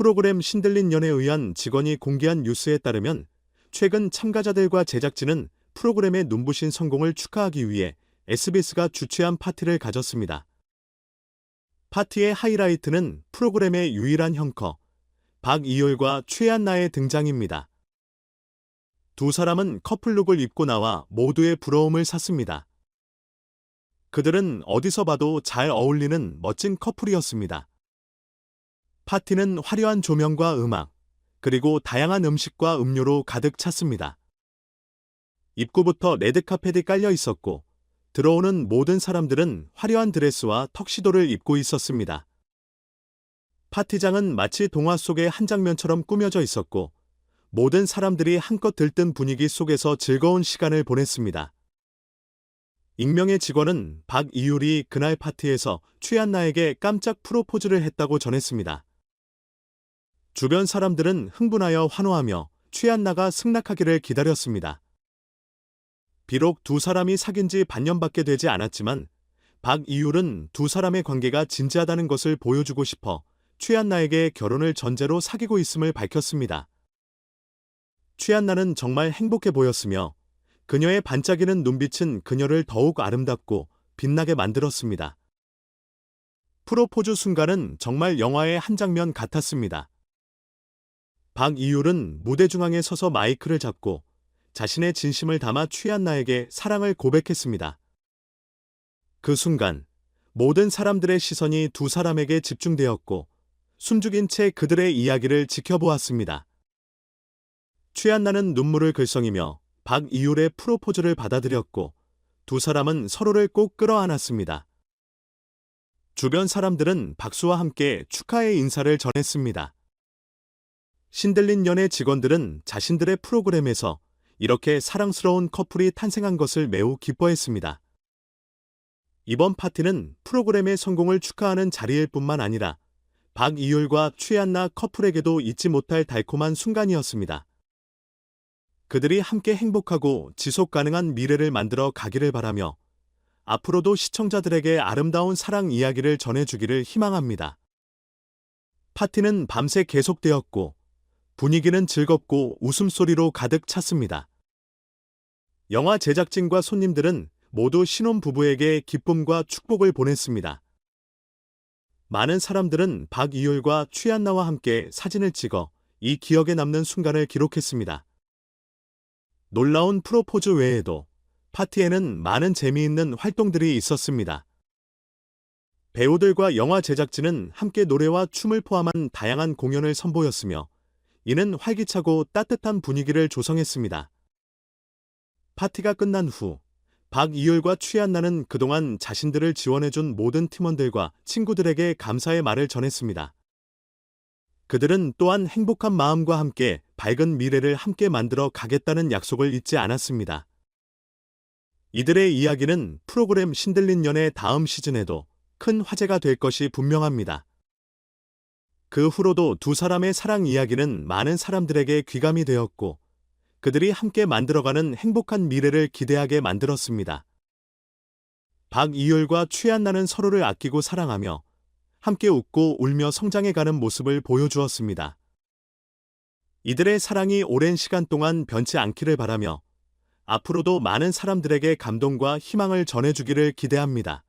프로그램 신들린 연에 의한 직원이 공개한 뉴스에 따르면 최근 참가자들과 제작진은 프로그램의 눈부신 성공을 축하하기 위해 SBS가 주최한 파티를 가졌습니다. 파티의 하이라이트는 프로그램의 유일한 형커, 박이율과 최한나의 등장입니다. 두 사람은 커플룩을 입고 나와 모두의 부러움을 샀습니다. 그들은 어디서 봐도 잘 어울리는 멋진 커플이었습니다. 파티는 화려한 조명과 음악, 그리고 다양한 음식과 음료로 가득 찼습니다. 입구부터 레드카펫이 깔려 있었고, 들어오는 모든 사람들은 화려한 드레스와 턱시도를 입고 있었습니다. 파티장은 마치 동화 속의 한 장면처럼 꾸며져 있었고, 모든 사람들이 한껏 들뜬 분위기 속에서 즐거운 시간을 보냈습니다. 익명의 직원은 박이율이 그날 파티에서 취한 나에게 깜짝 프로포즈를 했다고 전했습니다. 주변 사람들은 흥분하여 환호하며 취한나가 승낙하기를 기다렸습니다. 비록 두 사람이 사귄 지 반년밖에 되지 않았지만 박이율은 두 사람의 관계가 진지하다는 것을 보여주고 싶어 취한나에게 결혼을 전제로 사귀고 있음을 밝혔습니다. 취한나는 정말 행복해 보였으며 그녀의 반짝이는 눈빛은 그녀를 더욱 아름답고 빛나게 만들었습니다. 프로포즈 순간은 정말 영화의 한 장면 같았습니다. 박이율은 무대 중앙에 서서 마이크를 잡고 자신의 진심을 담아 취한 나에게 사랑을 고백했습니다. 그 순간 모든 사람들의 시선이 두 사람에게 집중되었고 숨죽인 채 그들의 이야기를 지켜보았습니다. 취한나는 눈물을 글썽이며 박이율의 프로포즈를 받아들였고 두 사람은 서로를 꼭 끌어안았습니다. 주변 사람들은 박수와 함께 축하의 인사를 전했습니다. 신들린 연의 직원들은 자신들의 프로그램에서 이렇게 사랑스러운 커플이 탄생한 것을 매우 기뻐했습니다. 이번 파티는 프로그램의 성공을 축하하는 자리일 뿐만 아니라 박이율과 취한나 커플에게도 잊지 못할 달콤한 순간이었습니다. 그들이 함께 행복하고 지속 가능한 미래를 만들어 가기를 바라며 앞으로도 시청자들에게 아름다운 사랑 이야기를 전해주기를 희망합니다. 파티는 밤새 계속되었고 분위기는 즐겁고 웃음소리로 가득 찼습니다. 영화 제작진과 손님들은 모두 신혼부부에게 기쁨과 축복을 보냈습니다. 많은 사람들은 박이율과 취한나와 함께 사진을 찍어 이 기억에 남는 순간을 기록했습니다. 놀라운 프로포즈 외에도 파티에는 많은 재미있는 활동들이 있었습니다. 배우들과 영화 제작진은 함께 노래와 춤을 포함한 다양한 공연을 선보였으며 이는 활기차고 따뜻한 분위기를 조성했습니다. 파티가 끝난 후 박이율과 취한나는 그동안 자신들을 지원해준 모든 팀원들과 친구들에게 감사의 말을 전했습니다. 그들은 또한 행복한 마음과 함께 밝은 미래를 함께 만들어 가겠다는 약속을 잊지 않았습니다. 이들의 이야기는 프로그램 신들린 연의 다음 시즌에도 큰 화제가 될 것이 분명합니다. 그 후로도 두 사람의 사랑 이야기는 많은 사람들에게 귀감이 되었고 그들이 함께 만들어가는 행복한 미래를 기대하게 만들었습니다. 박이율과 취한나는 서로를 아끼고 사랑하며 함께 웃고 울며 성장해가는 모습을 보여주었습니다. 이들의 사랑이 오랜 시간 동안 변치 않기를 바라며 앞으로도 많은 사람들에게 감동과 희망을 전해주기를 기대합니다.